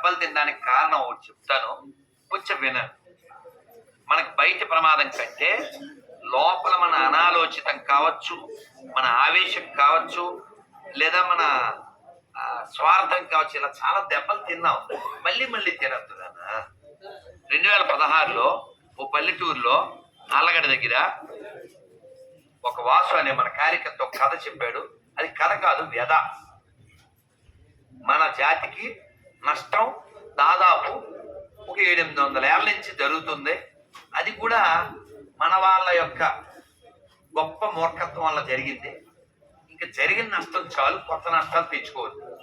దెబ్బలు తినడానికి కారణం ఒకటి చెప్తాను. కొంచెం వినండి మనకు బయట ప్రమాదం కంటే లోపల మన అనాలోచితం కావచ్చు మన ఆవేశం కావచ్చు లేదా మన స్వార్థం కావచ్చు ఇలా చాలా దెబ్బలు తిన్నాం. మళ్ళీ మళ్ళీ తినద్దు నాన్న. రెండు వేల పదహారులో ఓ పల్లెటూరులో ఆలగడ్డ దగ్గర ఒక వాసు అనే మన కార్యకర్త ఒక కథ చెప్పాడు. అది కథ కాదు వ్యధ. మన జాతికి నష్టం దాదాపు ఒక ఏడెనిమిది వందల ఏళ్ళ నుంచి జరుగుతుంది. అది కూడా మన వాళ్ళ యొక్క గొప్ప మూర్ఖత్వం వల్ల జరిగింది. ఇంకా జరిగిన నష్టం చాలు కొత్త నష్టాలు తెచ్చుకోవద్దు.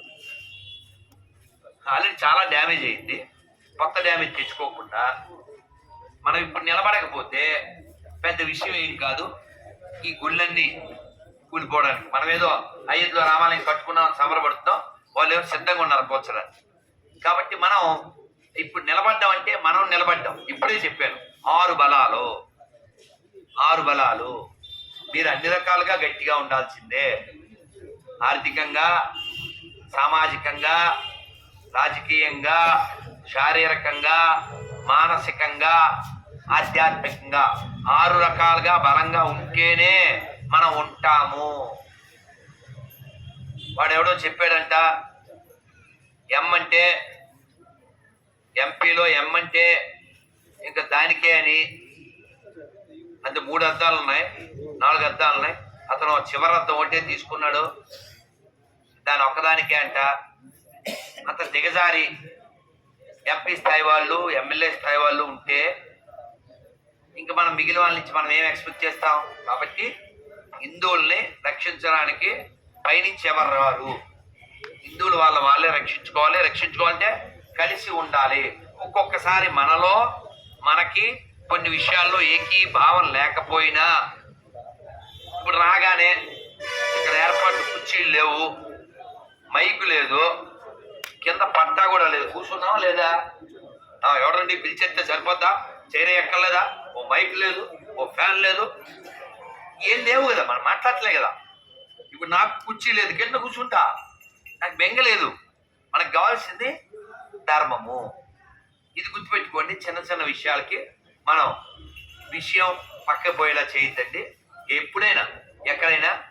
ఆల్రెడీ చాలా డ్యామేజ్ అయింది. కొత్త డ్యామేజ్ తెచ్చుకోకుండా మనం ఇప్పుడు నిలబడకపోతే పెద్ద విషయం ఏం కాదు. ఈ గుళ్ళన్నీ కూలిపోవడానికి. మనం ఏదో అయ్యద్లో రామాలయం కట్టుకున్నాం సంబరపడుతున్నాం. వాళ్ళు ఏమో సిద్ధంగా ఉన్నారు కూర్చోడానికి కాబట్టి మనం ఇప్పుడు నిలబడ్డాం అంటే మనం నిలబడ్డాం. ఇప్పుడే చెప్పాను. ఆరు బలాలు. ఆరు బలాలు. మీరు అన్ని రకాలుగా గట్టిగా ఉండాల్సిందే. ఆర్థికంగా సామాజికంగా రాజకీయంగా శారీరకంగా మానసికంగా ఆధ్యాత్మికంగా. ఆరు రకాలుగా బలంగా ఉంటేనే మనం ఉంటాము. వాడెవడో చెప్పాడంట ఎం అంటే ఎంపీలో ఎం అంటే ఇంకా దానికే అని. అంటే మూడు అర్థాలు ఉన్నాయి. నాలుగు అర్థాలు ఉన్నాయి. అతను చివరి అద్దం ఒకటే తీసుకున్నాడు. దాని ఒక్కదానికే అంట. అంత దిగజారి ఎంపీ స్థాయి వాళ్ళు ఎమ్మెల్యే స్థాయి వాళ్ళు ఉంటే ఇంకా మనం మిగిలిన వాళ్ళ నుంచి మనం ఏం ఎక్స్పెక్ట్ చేస్తాం? కాబట్టి హిందువుల్ని రక్షించడానికి పైనుంచి ఎవరు రారు? హిందువులు వాళ్ళ వాళ్ళే రక్షించుకోవాలి. రక్షించుకోవాలంటే కలిసి ఉండాలి. ఒక్కొక్కసారి మనలో మనకి కొన్ని విషయాల్లో ఏకీభావం లేకపోయినా ఇప్పుడు రాగానే ఇక్కడ ఏర్పాటు కుర్చీలు లేవు మైకు లేదు కింద పట్టా కూడా లేదు. కూర్చున్నావా లేదా? ఎవరండి? పిలిచేస్తే సరిపోద్దా? చైర ఎక్కర్లేదా? ఓ మైక్ లేదు ఓ ఫ్యాన్ లేదు. ఏం లేవు కదా మనం మాట్లాడలే కదా. ఇప్పుడు నాకు కుర్చీ లేదు కింద కూర్చుంటా. నాకు బెంగ లేదు. మనకు కావాల్సింది ధర్మము. ఇది గుర్తుపెట్టుకోండి చిన్న చిన్న విషయాలకి మనం విషయం పక్క పోయేలా చేయొద్దండి. ఎప్పుడైనా ఎక్కడైనా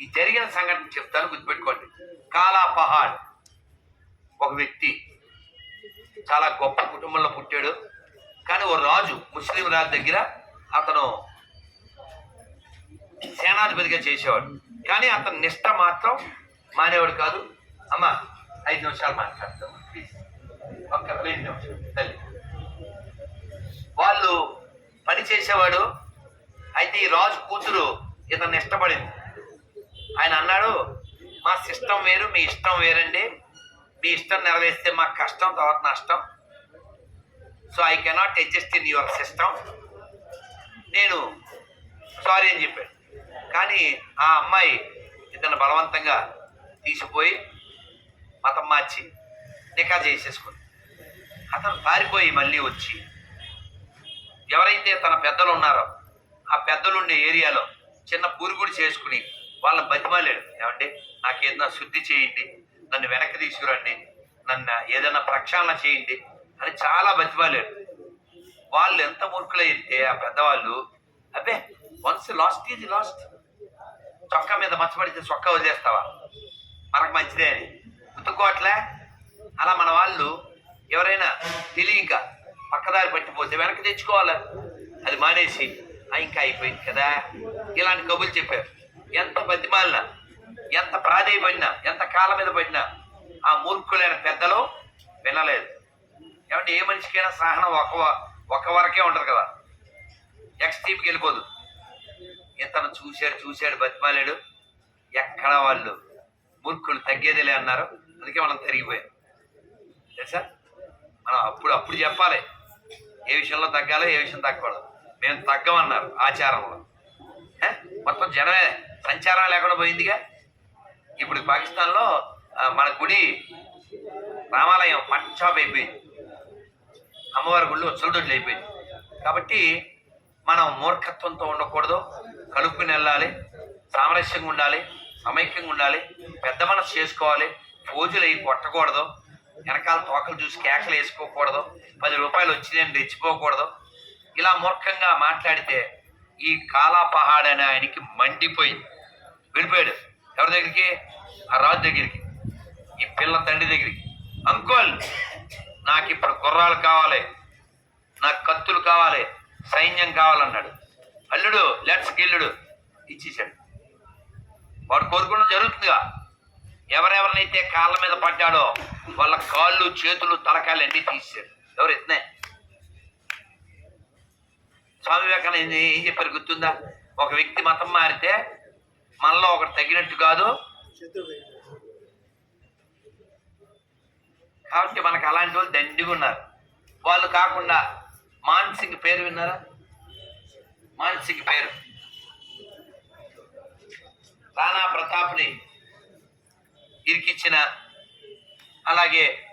ఈ జరిగిన సంఘటన చెప్తాను గుర్తుపెట్టుకోండి. కాలా పహాడ్ ఒక వ్యక్తి చాలా గొప్ప కుటుంబంలో పుట్టాడు. కానీ ఓ రాజు ముస్లిం రాజు దగ్గర అతను సేనాధిపతిగా చేసేవాడు. కానీ అతని నిష్ట మాత్రం మానేవాడు కాదు. అమ్మ ఐదు నిమిషాలు మాట్లాడతాము ప్లీజ్ ఒక్క రెండు నిమిషాలు తల్లి వాళ్ళు పని చేసేవాడు అయితే ఈ రాజు కూతురు ఇతన్ని ఇష్టపడింది ఆయన అన్నాడు మా సిస్టమ్ వేరు మీ ఇష్టం వేరండి మీ ఇష్టం నెరవేరిస్తే మాకు కష్టం తర్వాత నష్టం so I cannot adjust in your system నేను సారీ అని చెప్పాడు కానీ ఆ అమ్మాయి ఇతను బలవంతంగా తీసిపోయి మతం మార్చి నికా చేసేసుకుంది. అతను పారిపోయి మళ్ళీ వచ్చి ఎవరైతే తన పెద్దలు ఉన్నారో ఆ పెద్దలుండే ఏరియాలో చిన్న పూరుగుడి చేసుకుని వాళ్ళని బతిమాలేడు. ఏమండి? నాకేదైనా శుద్ధి చేయండి నన్ను వెనక్కి తీసుకురండి నన్ను ఏదైనా ప్రక్షాళన చేయండి అని చాలా బతిమాలేడు. వాళ్ళు ఎంత మూర్ఖులైతే ఆ పెద్దవాళ్ళు అబ్బే వన్స్ లాస్ట్ ఈజ్ లాస్ట్ చొక్కా మీద మచ్చబడితే చొక్కా వదిలేస్తావా? మనకు మంచిదే అని. అందుకోవట్లే అలా మన వాళ్ళు ఎవరైనా తెలియక పక్కదారి పట్టిపోతే వెనక్కి తెచ్చుకోవాలి? అది మానేసి ఇంకా అయిపోయింది కదా? ఇలాంటి కబుర్లు చెప్పారు. ఎంత బతిమాలినా ఎంత ప్రాధేయపడినా ఎంత కాళ్ళ మీద పడినా ఆ మూర్ఖులైన పెద్దలు వినలేదు. ఏమంటే ఏ మనిషికైనా సహనం ఒక ఒక వరకే ఉంటుంది కదా? ఎక్స్ట్రీమ్కి వెళ్ళిపోదు. ఇతను చూశాడు చూశాడు బతిమాలాడు. ఎక్కడ వాళ్ళు? మూర్ఖులు తగ్గేదిలే అన్నారు. అందుకే మనం తిరిగిపోయాం. తెలుసా? మనం అప్పుడు అప్పుడు చెప్పాలి. ఏ విషయంలో తగ్గాలి ఏ విషయం తగ్గకూడదు. మేము తగ్గమన్నారు ఆచారంలో. మొత్తం జనమే సంచారం లేకుండా పోయిందిగా. ఇప్పుడు పాకిస్తాన్లో మన గుడి రామాలయం మటన్ షాప్ అయిపోయింది. అమ్మవారి గుళ్ళు ఉచ్చలదొడ్లు అయిపోయింది. కాబట్టి మనం మూర్ఖత్వంతో ఉండకూడదు. కలుపుకుని వెళ్ళాలి. సామరస్యంగా ఉండాలి. సమైక్యంగా ఉండాలి. పెద్ద మనసు చేసుకోవాలి. ఫోజులు అవి కొట్టకూడదు. వెనకాల తోకలు చూసి కేకలు వేసుకోకూడదు. పది రూపాయలు వచ్చినాయని రెచ్చిపోకూడదు. ఇలా మూర్ఖంగా మాట్లాడితే ఈ కాలాపహాడ్ అనే ఆయనకి మండిపోయింది వెళ్ళిపోయాడు ఎవరి దగ్గరికి? ఆ రాజు దగ్గరికి. ఈ పిల్ల తండ్రి దగ్గరికి. అంకుల్ నాకు ఇప్పుడు గుర్రాలు కావాలి. నాకు కత్తులు కావాలి. సైన్యం కావాలన్నాడు. అల్లుడు లెట్స్ గిల్లుడు ఇచ్చేసాడు వాడు కోరుకున్న జరుగుతుందిగా. ఎవరెవరినైతే కాళ్ళ మీద పడ్డాడో వాళ్ళ కాళ్ళు చేతులు తలకాయలు అన్నీ తీసాడు ఎవరు ఎత్తునే స్వామి వివేకానంద ఏం చెప్పారు గుర్తుందా? ఒక వ్యక్తి మతం మారితే మనలో ఒకటి తగినట్టు కాదు. కాబట్టి మనకు అలాంటి వాళ్ళు దండిగా ఉన్నారు. వాళ్ళు కాకుండా మానసిక పేరు విన్నారా? మానసిక పేరు. రాణా ప్రతాప్ని ఇరికిచ్చిన అలాగే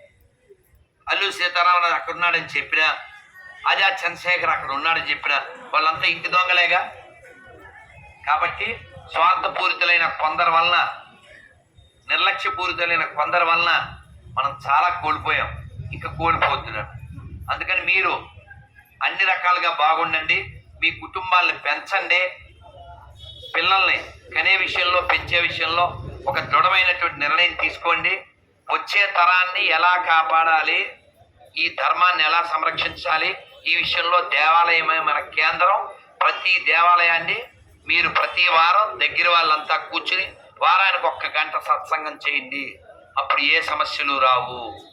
అల్లు సీతారామరాజు అక్కడ ఉన్నాడని చెప్పిన ఆజాద్ చంద్రశేఖర్ అక్కడ ఉన్నాడని చెప్పిన వాళ్ళంతా ఇంటి దొంగలేగా? కాబట్టి స్వార్థపూరితులైన కొందరి వలన నిర్లక్ష్యపూరితులైన కొందరి వలన మనం చాలా కోల్పోయాం. ఇంకా కోల్పోతున్నాం. అందుకని మీరు అన్ని రకాలుగా బాగుండండి మీ కుటుంబాలను పెంచండి పిల్లల్ని కనే విషయంలో పెంచే విషయంలో ఒక దృఢమైనటువంటి నిర్ణయం తీసుకోండి. వచ్చే తరాన్ని ఎలా కాపాడాలి? ఈ ధర్మాన్ని ఎలా సంరక్షించాలి? ఈ విషయంలో దేవాలయమే మన కేంద్రం. ప్రతి దేవాలయాన్ని మీరు ప్రతి వారం దగ్గర వాళ్ళంతా కూర్చుని వారానికి ఒక్క గంట సత్సంగం చేయండి. అప్పుడు ఏ సమస్యలు రావు.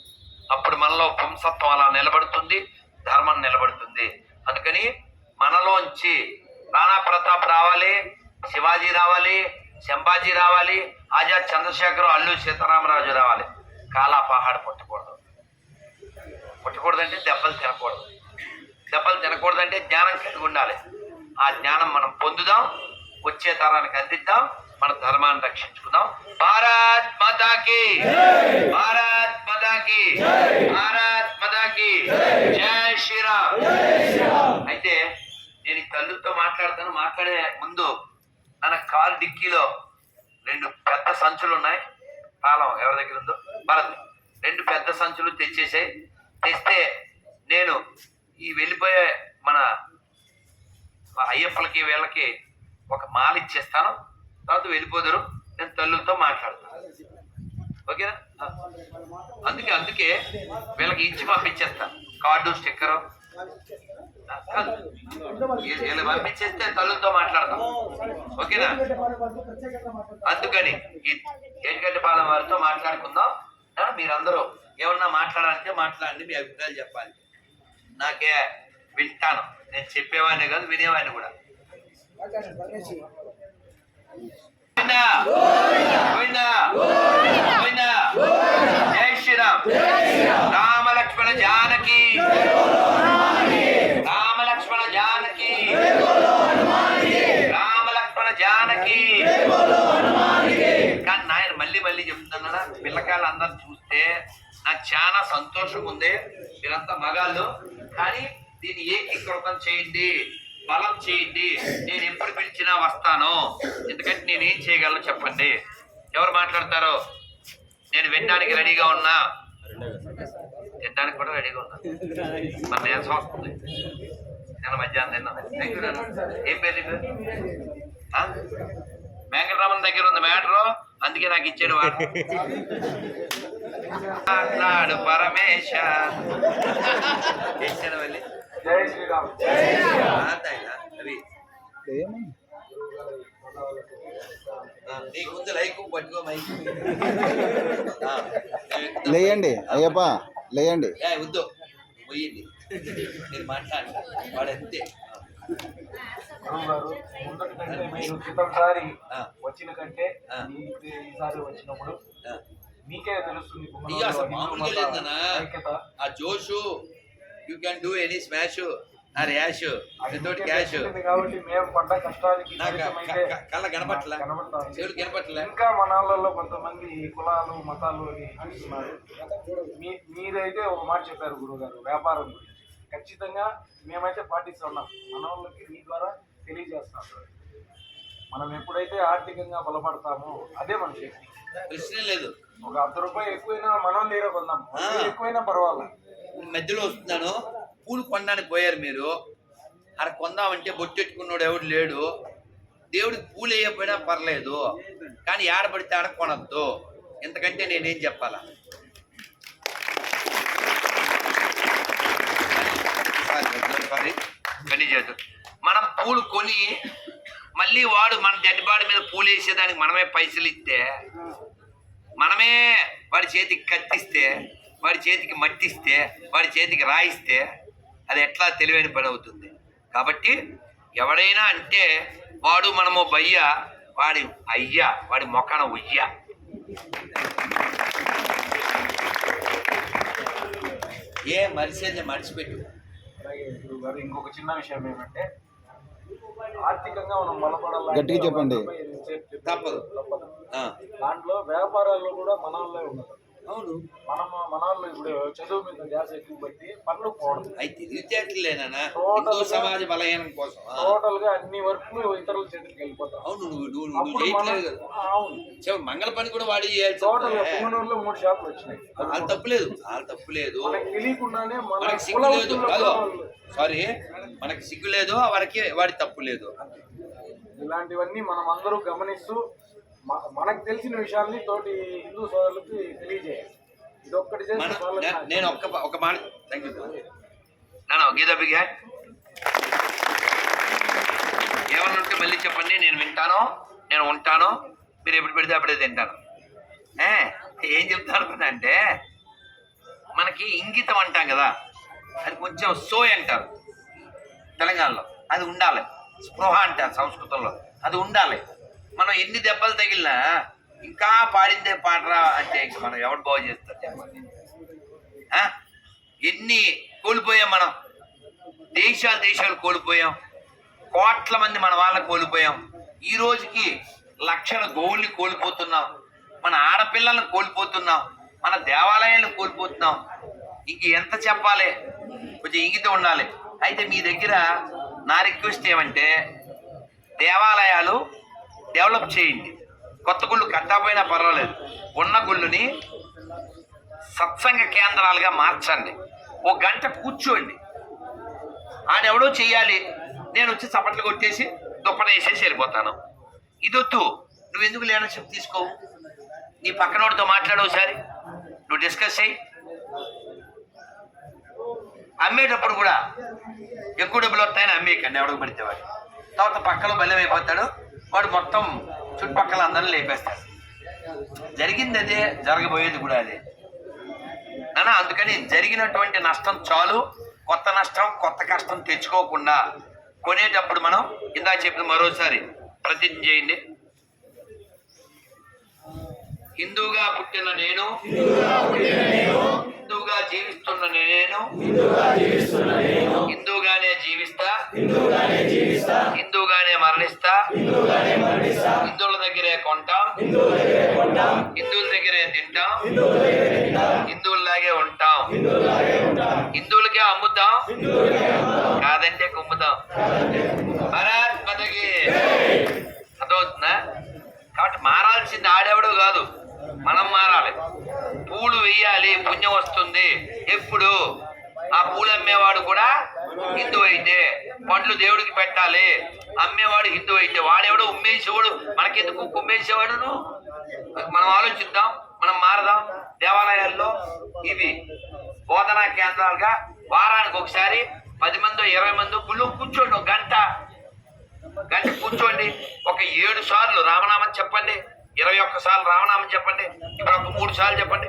అప్పుడు మనలో పుంసత్వం అలా నిలబడుతుంది ధర్మం నిలబడుతుంది. అందుకని మనలోంచి రాణా ప్రతాప్ రావాలి శివాజీ రావాలి శంభాజీ రావాలి ఆజాద్ చంద్రశేఖర్ అల్లు సీతారామరాజు రావాలి. కాలాపహాడ పుట్టకూడదు. పుట్టకూడదంటే దెబ్బలు తినకూడదు. దెబ్బలు తినకూడదంటే జ్ఞానం కలిగి ఉండాలి. ఆ జ్ఞానం మనం పొందుదాం వచ్చే తరానికి అందిద్దాం మన ధర్మాన్ని రక్షించుకుందాం. భారత్ మాతాకి! భారత్ మాతాకి! భారత్ మాతాకి! జై శ్రీరామ్! అయితే నేను తల్లుతో మాట్లాడతాను మాట్లాడే ముందు మన కాల్ డిక్కీలో రెండు పెద్ద సంచులు ఉన్నాయి. తాళం ఎవరి దగ్గర ఉందో? భరత్. రెండు పెద్ద సంచులు తెచ్చేసాయి తెస్తే నేను ఈ వెళ్ళిపోయే మన అయ్యప్పలకి వీళ్ళకి ఒక మాల ఇచ్చేస్తాను. తర్వాత వెళ్ళిపోదురు. నేను తల్లులతో మాట్లాడతాను. ఓకేనా? అందుకే అందుకే వీళ్ళకి ఇచ్చి పంపించేస్తాను. Card sticker. వీళ్ళు పంపించేస్తే తల్లులతో మాట్లాడతాం. ఓకేనా? అందుకని ఈ పాలెం వారితో మాట్లాడుకుందాం. మీరందరూ ఏమన్నా మాట్లాడాలంటే మాట్లాడండి మీ అభిప్రాయాలు చెప్పాలి. నాకే వింటాను. నేను చెప్పేవాడిని కాదు వినేవాడిని కూడా. గోవిందా! జై శ్రీరామ్. రామలక్ష్మణ జానకి. కానీ నాయన మళ్ళీ మళ్ళీ చెప్తున్నా పిల్లకాయలు అందరు చూస్తే నాకు చాలా సంతోషంగా ఉంది. మీరంతా మగాళ్ళు. కానీ దీన్ని ఏకీకృతం చేయండి? బలం చేయండి. నేను ఎప్పుడు పిలిచినా వస్తాను. ఎందుకంటే నేను ఏం చేయగలను చెప్పండి. ఎవరు మాట్లాడతారు? నేను వినడానికి రెడీగా ఉన్నా. తినడానికి కూడా రెడీగా ఉన్నా. మన నేను వస్తుంది నేను మధ్యాహ్నం తిన్నాను. థ్యాంక్ యూ ఏం పేరు వెంకటరామన్ దగ్గర ఉంది మ్యాటరు. అందుకే నాకు ఇచ్చాడు వాడు. మాట్లాడు పరమేశ మళ్ళీ? లైక్ పట్టుకో మైక్. లేయండి అయ్యప్ప లేయండి. ఏ, వద్దు. పోయింది నేను మాట్లాడి వాడు అంతే. గురువు గారు మీరు క్రితంసారి. వచ్చిన కంటే ఈసారి వచ్చినప్పుడు మీకే తెలుస్తుంది అసలు మామూలుగా లేదన్నా. ఆ జోషు you can do any smash ఆ ర్యాష్ అది వితౌట్ మీకే క్యాష్. కాబట్టి మేము పడ్డ కష్టానికి కళ్ళ కనపట్ల. చెవులు కనపట్ల? ఇంకా మన వాళ్ళలో కొంతమంది కులాలు మతాలు అని మీ మీరైతే ఒక మాట చెప్పారు గురువు గారు వ్యాపారం గురించి. ఖచ్చితంగా మేమైతే పాటిస్తున్నాం మన వాళ్ళకి మీ ద్వారా తెలియజేస్తాం మనం ఎప్పుడైతే ఆర్థికంగా బలపడతామో అదే మన శక్తి ప్రశ్నే లేదు. ఒక అర్ధ రూపాయి ఎక్కువైనా మనం తీర కొందాం. ఎక్కువైనా పర్వాలేదు మధ్యలో వస్తున్నాను. పూలు కొనడానికి పోయారు మీరు. అక్కడ కొందామంటే బొట్టెట్టుకున్నాడు ఎవడు లేడు. దేవుడికి పూలు వేయకపోయినా పర్లేదు. కానీ ఆడబడితే ఆడ కొనద్దు. ఎంతకంటే నేనేం చెప్పాలా? సారీ చేద్దు. మనం పూలు కొని మళ్ళీ వాడు మన డెడ్ బాడీ మీద పూలు వేసేదానికి మనమే పైసలు ఇస్తే మనమే వాడి చేతికి కత్తిస్తే వాడి చేతికి మట్టిస్తే వాడి చేతికి రాయిస్తే అది ఎట్లా తెలివైన పని అవుతుంది. కాబట్టి ఎవడైనా అంటే వాడు మనము భయ్య వాడి అయ్యా వాడి మొఖన ఉయ్య. ఏ మరిసేది మర్చిపెట్టు. ఇంకొక చిన్న విషయం ఏమంటే ఆర్థికంగా మనం బలపడాలి గట్టిగా చెప్పండి. తప్పదు. తప్పదు ఆ, దాంట్లో వ్యాపారాల్లో కూడా మన వాళ్ళే ఉన్నారు అవును. మనం మన వాళ్ళు ఇప్పుడు చదువు మీద ధ్యాస ఎక్కువ పెట్టి పనులు పోవడం. అవి తెలివితేటలేనా హిందూ సమాజ బలహీనం కోసం. టోటల్గా అన్ని వర్క్లు ఇతరుల చేతికి వెళ్ళిపోతాం అవును నువ్వు నువ్వు నువ్వు అప్పుడు మనం చేయట్లేదు కదా అవును. చివరి మంగళ పని కూడా వాడి చేయాల్సి టోటల్గా. పుంగనూరులో మూడు షాపులు వచ్చినాయి. వాళ్ళు తప్పులేదు వాళ్ళు తప్పులేదు మనకి తెలియకుండానే మన మనకి సిగ్గు లేదు. కాదు సారీ మనకి సిగ్గు లేదు వాడికి వాడి తప్పు లేదు. ఇలాంటివన్నీ మనం అందరూ గమనిస్తూ మనకు తెలిసిన విషయాల్ని తోటి హిందూ సోదరులకి తెలియజేయాలి. ఇది ఒక్కటి నేను ఒక్క ఒక మాట thank you Geeta big hat ఏమన్నా ఉంటే మళ్ళీ చెప్పండి. నేను వింటాను నేను ఉంటాను. మీరు ఎప్పుడు పెడితే అప్పుడే తింటాను. ఏ, ఏం చెప్తారు అంటే మనకి ఇంగితం అంటాం కదా అది కొంచెం సోయ్ అంటారు. తెలంగాణలో. అది ఉండాలి. స్పృహ అంటారు సంస్కృతంలో. అది ఉండాలి. మనం ఎన్ని దెబ్బలు తగిలినా ఇంకా పాడిందే పాడరా అంటే ఇంక మనం ఎవడు బాగు చేస్తారు చెప్పండి? ఎన్ని కోల్పోయాం మనం? దేశాలు దేశాలు కోల్పోయాం. కోట్ల మంది మన వాళ్ళని కోల్పోయాం. ఈ రోజుకి లక్షల గోవుల్ని కోల్పోతున్నాం. మన ఆడపిల్లలను కోల్పోతున్నాం. మన దేవాలయాలను కోల్పోతున్నాం. ఇంక ఎంత చెప్పాలి? కొంచెం ఇంగితం ఉండాలి. అయితే మీ దగ్గర నా రిక్వెస్ట్ ఏమంటే దేవాలయాలు డెవలప్ చేయండి. కొత్త గుళ్ళు కట్టకపోయినా పర్వాలేదు. ఉన్న గుళ్ళుని సత్సంగ కేంద్రాలుగా మార్చండి. ఓ గంట కూర్చోండి. ఆడెవడో చేయాలి నేను వచ్చి చప్పట్లు కొట్టేసి దుప్పట వేసేసి వెళ్ళిపోతాను. ఇదొద్దు. నువ్వెందుకు లీడర్షిప్ తీసుకోవు నీ పక్కనోడితో మాట్లాడు ఒకసారి. నువ్వు డిస్కస్ చేయి. అమ్మేటప్పుడు కూడా ఎక్కువ డబ్బులు వస్తాయని అమ్మేయకండి. ఎవడకు పడితే వాడు తర్వాత పక్కలో బలం అయిపోతాడు వాడు మొత్తం చుట్టుపక్కల అందరిని లేపేస్తాడు. జరిగింది అదే జరగబోయేది కూడా అదే. నాన్న అందుకని జరిగినటువంటి నష్టం చాలు కొత్త నష్టం కొత్త కష్టం తెచ్చుకోకుండా కొనేటప్పుడు మనం ఇందా చెప్పిన మరోసారి ప్రతిజ్ఞ చేయండి హిందూగా పుట్టిన నేను హిందూగా జీవిస్తున్న నేను హిందూగానే జీవిస్తా. హిందూగానే మరణిస్తా. హిందువుల దగ్గరే కొంటాం. హిందువుల దగ్గరే తింటాం. హిందువుల్లాగే ఉంటాం. హిందువులకే అమ్ముతాం. కాదంటే కుమ్ముతాం. భారత్ మాతకి. అర్థమవుతుందా? కాబట్టి మారాల్సింది ఆడెవడు కాదు. మనం మారాలి. పూలు వేయాలి పుణ్యం వస్తుంది. ఎప్పుడు? ఆ పూలు అమ్మేవాడు కూడా హిందూ అయితే. పండ్లు దేవుడికి పెట్టాలి. అమ్మేవాడు హిందూ అయితే. వాడెవడో ఉమ్మేసేవాడు. మనకెందుకు కుమ్మేసేవాడును మనం ఆలోచిద్దాం మనం మారదాం. దేవాలయాల్లో ఇవి బోధనా కేంద్రాలుగా వారానికి ఒకసారి పది మందో ఇరవై మందో గుళ్ళు కూర్చోండి ఒక గంట. గంట కూర్చోండి. ఒక ఏడు సార్లు రామనామం చెప్పండి. ఇరవై ఒక్క సార్లు రామనామం చెప్పండి. ఇప్పుడు ఒక మూడు సార్లు చెప్పండి.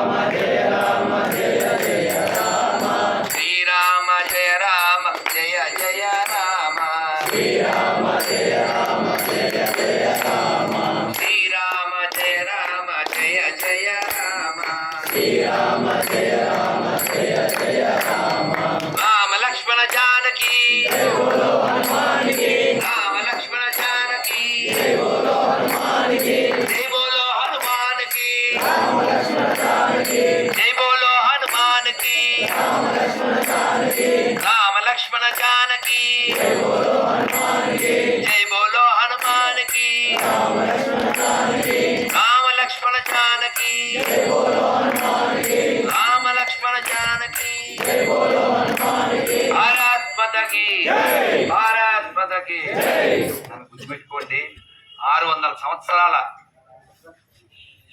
సంవత్సరాల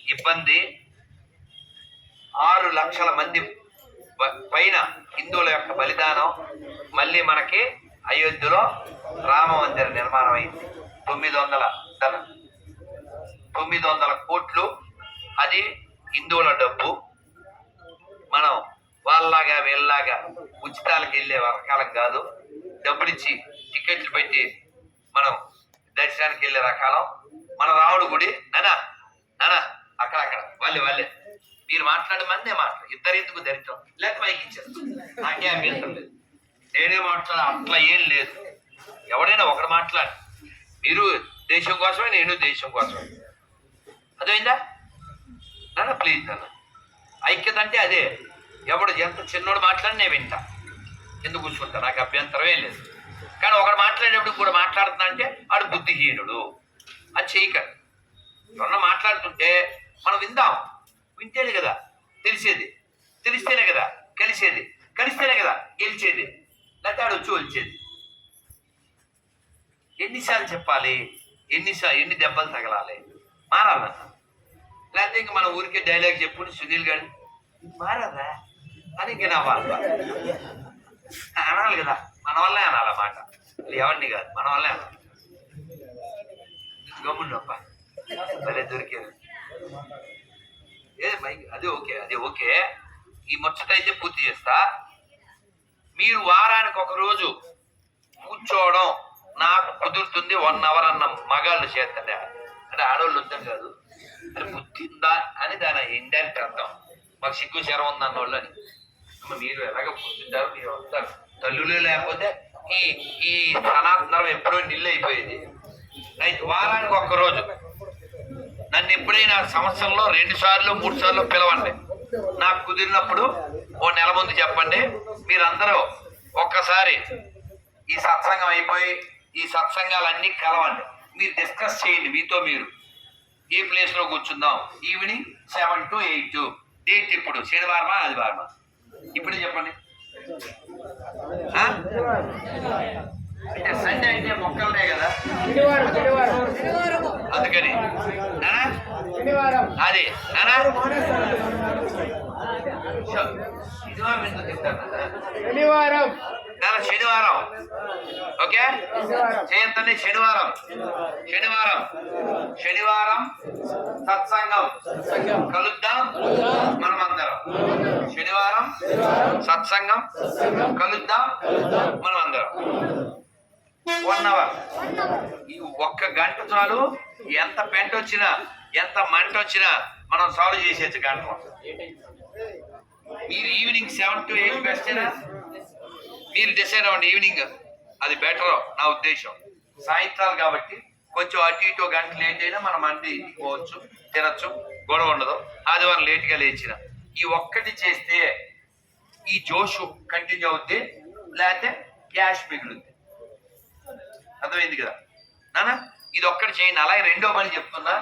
ఇబ్బంది. ఆరు లక్షల మంది ప- పైన హిందువుల యొక్క బలిదానం మళ్ళీ మనకి అయోధ్యలో రామ మందిర నిర్మాణం అయింది తొమ్మిది వందల ధన తొమ్మిది వందల కోట్లు. అది హిందువుల డబ్బు. మనం వాళ్ళలాగా వీళ్ళలాగా ఉచితాలకు వెళ్ళే రకాలం కాదు. డబ్బులిచ్చి టికెట్లు పెట్టి మనం దర్శనానికి వెళ్ళే రకాలం. మన రాముడు గుడి. నానా నానా అక్కడ అక్కడ. వాళ్ళే వాళ్ళే. మీరు మాట్లాడమని నేను మాట్లాడు ఇద్దరు ఎందుకు దరిద్రం? లేక పైకి నాకే అభ్యంతరం లేదు. నేనే మాట్లాడ అట్లా ఏం లేదు. ఎవడైనా ఒకడు మాట్లాడు. మీరు దేశం కోసమే నేను దేశం కోసమే. అదైందా నాన్న ప్లీజ్ నాన్న ఐక్యత అంటే అదే. ఎవడు ఎంత చిన్నోడు మాట్లాడి నేను వింటా. ఎందుకు కూర్చుంటా? నాకు అభ్యంతరమే లేదు. కానీ ఒకడు మాట్లాడేటప్పుడు కూడా మాట్లాడుతున్నా అంటే వాడు బుద్ధిహీనుడు. అది చేయకండి. ఎవరన్నా మాట్లాడుతుంటే మనం విందాం. వింటేనే కదా తెలిసేది. తెలిస్తేనే కదా కలిసేది. కలిస్తేనే కదా గెలిచేది. లేకపోతే ఆడు వచ్చి వచ్చేది ఎన్నిసార్లు చెప్పాలి? ఎన్నిసార్లు ఎన్ని దెబ్బలు తగలాలి? మారాలన్న లేకపోతే ఇంక మన ఊరికే డైలాగ్ చెప్పుకుని సునీల్ గారు మారదా? అని ఇంక నవ్వాలి అనాలి కదా. మన వల్లే అనాలన్నమాట మాట. ఎవరిని కాదు మన వల్లే అనాలి. గమ్మున్నప్ప భలే దొరికారు ఏ మైక్ అదే ఓకే అది ఓకే ఈ ముచ్చట అయితే పూర్తి చేస్తా మీరు వారానికి ఒక రోజు కూర్చోవడం నాకు కుదురుతుంది వన్ అవర్ అన్న మగాళ్ళు చేస్తాడు అంటే ఆడవాళ్ళు వద్దని కాదు అంటే బుద్ధిందా అని దాని ఇండైరెక్ట్ అర్థం మాకు సిగ్గు శరం ఉంది అన్న వాళ్ళని మీరు ఎలాగ కూర్చుంటారు మీరు వస్తారు తల్లులే లేకపోతే ఈ ఈ సనాతనం ఎప్పుడో నిల్లు అయిపోయేది వారానికి ఒక్క రోజు. నన్ను ఎప్పుడైనా సంవత్సరంలో రెండు సార్లు మూడు సార్లు పిలవండి. నాకు కుదిరినప్పుడు ఓ నెల ముందు చెప్పండి. మీరందరూ ఒక్కసారి ఈ సత్సంగం అయిపోయి ఈ సత్సంగాలన్నీ కలవండి. మీరు డిస్కస్ చేయండి మీతో మీరు. ఏ ప్లేస్లో కూర్చుందాం? Evening seven to eight date ఇప్పుడు శనివారమా ఆదివారమా? ఇప్పుడు చెప్పండి. అంటే సండే అంటే మొక్కలనే కదా. అందుకని? అది. శనివారం శనివారం ఓకే? చేయంతండి శనివారం. శనివారం. శనివారం సత్సంగం. కలుద్దాం మనమందరం. శనివారం సత్సంగం. కలుద్దాం. మనమందరం. వన్ అవర్ ఈ ఒక్క గంట చాలు. ఎంత పెంట వచ్చినా ఎంత మంట వచ్చినా మనం సాల్వ్ చేసేచ్చు గంట. మీరు ఈవినింగ్ సెవెన్ టు ఎయిట్ బెస్టేనా మీరు డిసైడ్ అవ్వండి ఈవినింగ్ అది బెటర్ నా ఉద్దేశం. సాయంత్రాలు కాబట్టి కొంచెం అటు ఇటు గంట లేట్ అయినా మనం ఇంటికి పోవచ్చు తినచ్చు గొడవ ఉండదు. ఆదివారం లేట్గా లేచిన. ఈ ఒక్కటి చేస్తే ఈ జోషు కంటిన్యూ అవుద్ది లేకపోతే క్యాష్ మిగులుద్ది. అర్థమైంది కదా? నానా ఇది ఒక్కటి చేయండి. అలాగే రెండో పని చెప్తున్నా.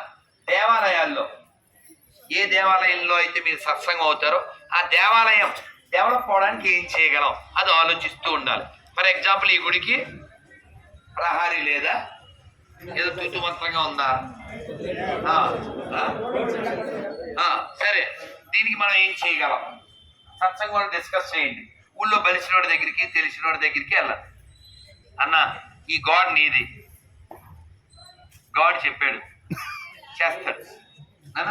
దేవాలయాల్లో ఏ దేవాలయంలో అయితే మీరు సత్సంగం అవుతారో ఆ దేవాలయం డెవలప్ అవడానికి ఏం చేయగలం? అది ఆలోచిస్తూ ఉండాలి. ఫర్ ఎగ్జాంపుల్ ఈ గుడికి ప్రహారీ లేదా? ఏదో తుతుమంత్రంగా ఉందా? సరే. దీనికి మనం ఏం చేయగలం? సత్సంగంలో డిస్కస్ చేయండి. ఊళ్ళో బలిసినోడి దగ్గరికి తెలిసినోడి దగ్గరికి వెళ్ళాలి. అన్నా ఈ గాడ్ నీది. గాడ్ చెప్పాడు. చేస్తాడు. నాన్న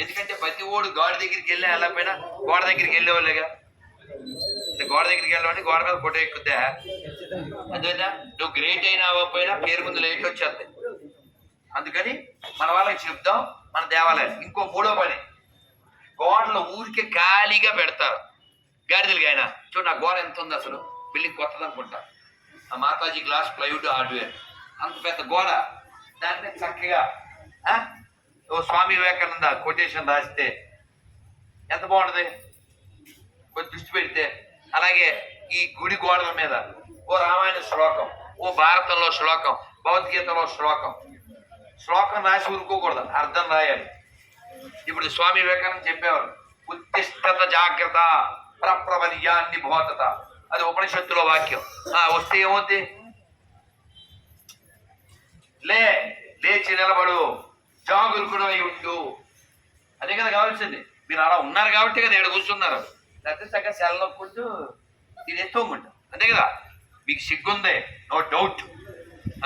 ఎందుకంటే ప్రతి ఓడు గోడ దగ్గరికి వెళ్ళి వెళ్ళకపోయినా గోడ దగ్గరికి వెళ్ళేవాళ్ళేగా. గోడ దగ్గరికి వెళ్ళమని గోడ మీద ఫోటో ఎక్కుద్దా? అదేనా నువ్వు గ్రేట్ అయినా అవ్వకపోయినా పేరు ముందు లేట్ వచ్చేస్తాయి. అందుకని మన వాళ్ళకి చెప్దాం మన దేవాలయం ఇంకో మూడో పని. గోడలు ఊరికే ఖాళీగా పెడతారు. గాడిదలుగా ఆయన చూడు నా గోడ ఎంత ఉంది అసలు. బిల్డింగ్ కొత్తది అనుకుంటా ఆ మాతాజీ గ్లాస్ ప్లైవుడ్ హార్డ్వేర్ అంత పెద్ద గోడ దాన్ని చక్కగా ఓ స్వామి వివేకానంద కొటేషన్ రాస్తే ఎంత బాగుంటుంది కొంచెం దృష్టి పెడితే అలాగే ఈ గుడి గోడల మీద ఓ రామాయణ శ్లోకం ఓ భారతంలో శ్లోకం భగవద్గీతలో శ్లోకం శ్లోకం రాసి ఊరుకోకూడదు అర్థం రాయాలి ఇప్పుడు స్వామి వివేకానంద చెప్పేవారు. ఉత్తిష్టత జాగ్రత్త. ప్రప్రవర్యాన్ని బోధత. అది ఉపనిషత్తులో వాక్యం. వస్తే ఏమవుద్ది? లే లేచి నిలబడు జాగులుకుడు అయి ఉండు. అదే కదా కావాల్సింది. మీరు అలా ఉన్నారు కాబట్టి కదా ఇక్కడ కూర్చున్నారు. లేకపోతే చక్కగా సెల్ నొక్కుంటూ ఇది ఎత్తుకుంటాం అంతే కదా? మీకు సిగ్గుంది? నో డౌట్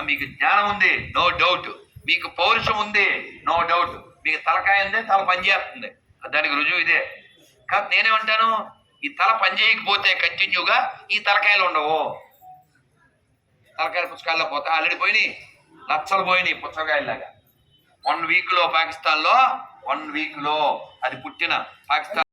మీకు జ్ఞానం ఉంది? నో డౌట్ మీకు పౌరుషం ఉంది? నో డౌట్ మీకు తలకాయ ఉంది? తల పని చేస్తుంది దానికి రుజువు ఇదే. కాదు నేనేమంటాను? ఈ తల పని చేయకపోతే కంటిన్యూగా ఈ తలకాయలు ఉండవు. తలకాయల పుచ్చకాయల్లో పోతాయి ఆల్రెడీ పోయినాయి. లచ్చలు పోయినాయి పుచ్చకాయలాగా వన్ వీక్లో పాకిస్తాన్లో వన్ వీక్లో అది పుట్టిన పాకిస్తాన్